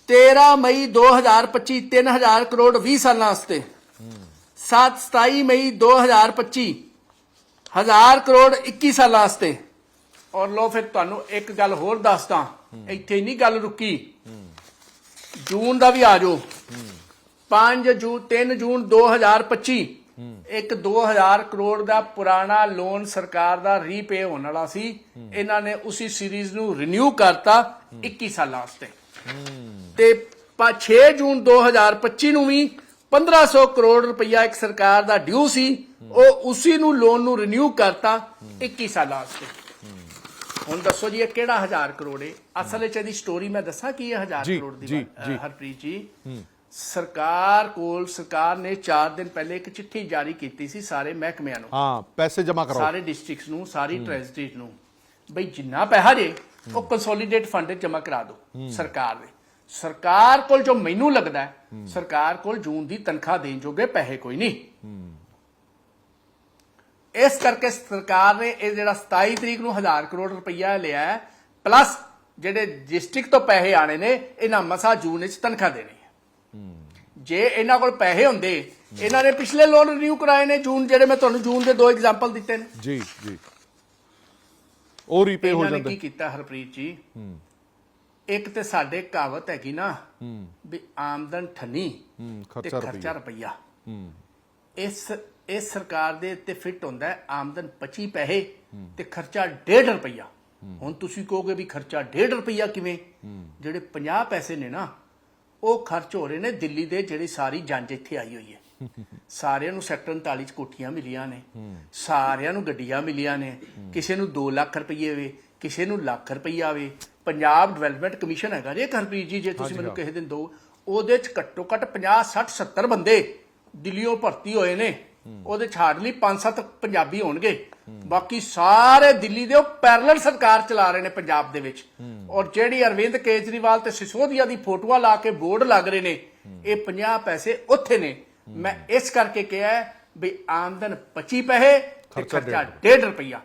13 ਮਈ 2025 3000 ਕਰੋੜ 20 ਸਾਲਾਂ ਵਾਸਤੇ। 7 27 ਮਈ 2025 1000 ਕਰੋੜ 21 ਸਾਲਾਂ ਵਾਸਤੇ। ਔਰ ਲੋ ਫਿਰ ਤੁਹਾਨੂੰ ਇੱਕ ਗੱਲ ਹੋਰ ਦੱਸਦਾ। ਇੱਥੇ ਨਹੀਂ ਗੱਲ ਰੁਕੀ। ਜੂਨ ਦਾ ਵੀ ਆ ਜਾਓ। 5 ਜੂਨ 3 ਜੂਨ 2025 ਇੱਕ 2000 ਕਰੋੜ ਦਾ ਪੁਰਾਣਾ ਲੋਨ ਸਰਕਾਰ ਦਾ ਰੀਪੇ ਹੋਣ ਵਾਲਾ ਸੀ। ਇਹਨਾਂ ਨੇ ਉਸੇ ਸੀਰੀਜ਼ ਨੂੰ ਰਿਨਿਊ ਕਰਤਾ 21 ਸਾਲਾਂ ਵਾਸਤੇ। ਤੇ 6 ਜੂਨ 2025 ਨੂੰ ਵੀ 1500 ਕਰੋੜ ਰੁਪਇਆ ਇੱਕ ਸਰਕਾਰ ਦਾ ਡਿਊ ਸੀ। ਉਹ ਉਸੇ ਨੂੰ ਲੋਨ ਨੂੰ ਰਿਨਿਊ ਕਰਤਾ 21 ਸਾਲਾਂ ਵਾਸਤੇ। ਹੁਣ ਦੱਸੋ ਜੀ ਇਹ ਕਿਹੜਾ 1000 ਕਰੋੜ ਹੈ ਅਸਲ ਵਿੱਚ ਇਹਦੀ ਸਟੋਰੀ ਮੈਂ ਦੱਸਾਂ ਕੀ ਇਹ 1000 ਜੀ, ਕਰੋੜ ਦੀ ਹਰਪ੍ਰੀਤ ਜੀ। ਸਰਕਾਰ ਕੋਲ ਸਰਕਾਰ ਨੇ 4 ਦਿਨ ਪਹਿਲੇ ਇੱਕ ਚਿੱਠੀ ਜਾਰੀ ਕੀਤੀ ਸੀ ਸਾਰੇ ਮਹਿਕਮਿਆਂ ਨੂੰ। ਹਾਂ ਪੈਸੇ ਜਮ੍ਹਾਂ ਕਰਾਓ ਸਾਰੇ ਡਿਸਟ੍ਰਿਕਟਸ ਨੂੰ ਸਾਰੀ ਟ੍ਰੈਜਰੀਜ਼ ਨੂੰ। ਬਈ ਜਿੰਨਾ ਪੈਸਾ ਜੇ ਉਹ ਕੰਸੋਲੀਡੇਟ ਫੰਡ ਵਿੱਚ ਜਮ੍ਹਾਂ ਕਰਾ ਦਿਓ ਸਰਕਾਰ ਦੇ। ਸਰਕਾਰ ਕੋਲ ਜੋ ਮੈਨੂੰ ਲੱਗਦਾ ਸਰਕਾਰ ਕੋਲ ਜੂਨ ਦੀ ਤਨਖਾਹ ਦੇਣ ਜੋਗੇ ਪੈਸੇ ਕੋਈ ਨਹੀਂ। ਇਸ ਕਰਕੇ ਸਰਕਾਰ ਨੇ ਇਹ ਜਿਹੜਾ 27 ਤਰੀਕ ਨੂੰ 1000 ਕਰੋੜ ਰੁਪਈਆ ਲਿਆ ਹੈ ਪਲੱਸ ਜਿਹੜੇ ਡਿਸਟ੍ਰਿਕਟ ਤੋਂ ਪੈਸੇ ਆਣੇ ਨੇ ਇਹਨਾਂ ਮਸਾ ਜੂਨ ਵਿੱਚ ਤਨਖਾਹ ਦੇਣੀ। ਜੇ ਇਹਨਾਂ ਕੋਲ ਪੈਸੇ ਹੁੰਦੇ ਇਹਨਾਂ ਨੇ ਪਿਛਲੇ ਲੋਨ ਰਿਨਿਊ ਕਰਾਏ ਨੇ ਜੂਨ ਜਿਹੜੇ ਮੈਂ ਤੁਹਾਨੂੰ ਜੂਨ ਦੇ ਦੋ ਐਗਜ਼ਾਮਪਲ ਦਿੱਤੇ ਨੇ। ਜੀ ਜੀ। ਉਹ ਰੀਪੇ ਹੋ ਜਾਂਦੇ। ਕੀ ਕੀਤਾ ਹਰਪ੍ਰੀਤ ਜੀ? ਇੱਕ ਤੇ ਸਾਡੇ ਕਹਾਵਤ ਹੈਗੀ ਨਾ ਵੀ ਆਮਦਨ ਠਨੀ ਤੇ ਖਰਚਾ ਰੁਪਈਆ। ਇਸ ਇਸ ਸਰਕਾਰ ਦੇ ਉੱਤੇ ਫਿੱਟ ਹੁੰਦਾ ਹੈ ਆਮਦਨ 25 ਪੈਸੇ ਤੇ ਖਰਚਾ 1.5 ਰੁਪਈਆ। ਹੁਣ ਤੁਸੀਂ ਕਹੋਗੇ ਵੀ ਖਰਚਾ 1.5 ਰੁਪਈਆ ਕਿਵੇਂ? ਜਿਹੜੇ 50 ਪੈਸੇ ਨੇ ਨਾ ਉਹ ਖਰਚ ਹੋ ਰਹੇ ਨੇ ਦਿੱਲੀ ਦੇ ਜਿਹੜੀ ਸਾਰੀ ਜੰਜ ਇੱਥੇ ਆਈ ਹੋਈ ਹੈ। ਸਾਰਿਆਂ ਨੂੰ ਸੈਕਟਰ 39 ਚ ਕੋਠੀਆਂ ਮਿਲੀਆਂ ਨੇ। ਸਾਰਿਆਂ ਨੂੰ ਗੱਡੀਆਂ ਮਿਲੀਆਂ ਨੇ। ਕਿਸੇ ਨੂੰ 2 ਲੱਖ ਰੁਪਏ ਵੇ ਕਿਸੇ ਨੂੰ ਲੱਖ ਰੁਪਈਆ ਵੇ। ਪੰਜਾਬ ਡਿਵੈਲਪਮੈਂਟ ਕਮਿਸ਼ਨ ਹੈਗਾ ਜੇ ਹਰਪ੍ਰੀਤ ਜੀ ਜੇ ਤੁਸੀਂ ਮੈਨੂੰ ਕਿਸੇ ਦਿਨ ਦਿਓ ਉਹਦੇ ਚ ਘੱਟੋ ਘੱਟ 50 60 70 ਬੰਦੇ ਦਿੱਲੀੋਂ ਭਰਤੀ ਹੋਏ ਨੇ। ਉਹਦੇ ਚ ਹਾਰਡਲੀ 5-7 ਪੰਜਾਬੀ ਹੋਣਗੇ। ਬਾਕੀ ਸਾਰੇ ਦਿੱਲੀ ਦੇ ਉਹ ਪੈਰਲਲ ਸਰਕਾਰ ਚਲਾ ਰਹੇ ਨੇ ਪੰਜਾਬ ਦੇ ਵਿੱਚ। ਔਰ ਜਿਹੜੀ ਅਰਵਿੰਦ ਕੇਜਰੀਵਾਲ ਤੇ ਸਿਸੋਦੀਆ ਦੀ ਫੋਟੋਆਂ ਲਾ ਕੇ ਬੋਰਡ ਲੱਗ ਰਹੇ ਨੇ ਇਹ 50 ਪੈਸੇ ਉੱਥੇ ਨੇ। ਮੈਂ ਇਸ ਕਰਕੇ ਕਿਹਾ ਵੀ ਆਮਦਨ 25 ਪੈਸੇ ਤੇ ਖਰਚਾ 1.5 ਰੁਪਈਆ।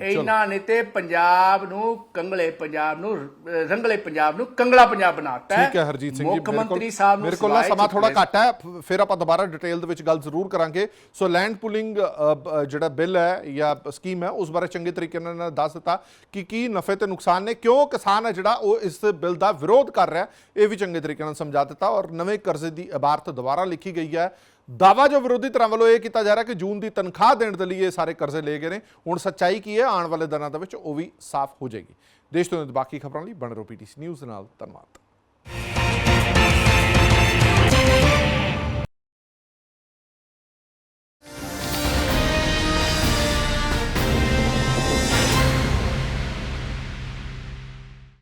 ਇਹਨਾਂ ਨੇ ਤੇ ਪੰਜਾਬ ਨੂੰ ਕੰਗਲੇ ਪੰਜਾਬ ਨੂੰ ਰੰਗਲੇ ਪੰਜਾਬ ਨੂੰ ਕੰਗਲਾ ਪੰਜਾਬ ਬਣਾਤਾ ਠੀਕ ਹੈ ਹਰਜੀਤ ਸਿੰਘ ਜੀ ਮੁੱਖ ਮੰਤਰੀ ਸਾਹਿਬ ਨੂੰ ਮੇਰੇ ਕੋਲ ਸਮਾਂ ਥੋੜਾ ਘੱਟ ਹੈ ਫਿਰ ਆਪਾਂ ਦੁਬਾਰਾ ਡਿਟੇਲ ਦੇ ਵਿੱਚ ਗੱਲ ਜ਼ਰੂਰ ਕਰਾਂਗੇ। ਸੋ ਲੈਂਡ ਪੁਲਿੰਗ ਜਿਹੜਾ ਬਿੱਲ ਹੈ ਜਾਂ ਸਕੀਮ ਹੈ ਉਸ ਬਾਰੇ ਚੰਗੇ ਤਰੀਕੇ ਨਾਲ ਦੱਸ ਦਿੱਤਾ ਕਿ ਕੀ ਨਫੇ ਤੇ ਨੁਕਸਾਨ ਨੇ ਕਿਉਂ ਕਿਸਾਨ ਹੈ ਜਿਹੜਾ ਉਹ ਇਸ ਬਿੱਲ ਦਾ ਵਿਰੋਧ ਕਰ ਰਿਹਾ ਇਹ ਵੀ ਚੰਗੇ ਤਰੀਕੇ ਨਾਲ ਸਮਝਾ ਦਿੱਤਾ ਔਰ ਨਵੇਂ ਕਰਜ਼ੇ ਦੀ ਇਬਾਰਤ ਦੁਬਾਰਾ ਲਿਖੀ ਗਈ ਹੈ। ਦਾਵਾ ਜੋ ਵਿਰੋਧੀ ਧਿਰਾਂ ਵੱਲੋਂ ਇਹ ਕੀਤਾ ਜਾ ਰਿਹਾ ਕਿ ਜੂਨ ਦੀ ਤਨਖਾਹ ਦੇਣ ਦੇ ਲਈ ਇਹ ਸਾਰੇ ਕਰਜ਼ੇ ਲਏ ਗਏ ਨੇ। ਹੁਣ ਸੱਚਾਈ ਕੀ ਹੈ? ਆਉਣ ਵਾਲੇ ਦਿਨਾਂ ਦੇ ਵਿੱਚ ਉਹ ਵੀ ਸਾਫ਼ ਹੋ ਜਾਏਗੀ। ਦੇਸ਼ ਤੋਂ ਬਾਕੀ ਖਬਰਾਂ ਲਈ ਬਣੇ ਰਹੋ ਪੀਟੀਸੀ ਨਿਊਜ਼ ਦੇ ਨਾਲ ਧੰਨਵਾਦ।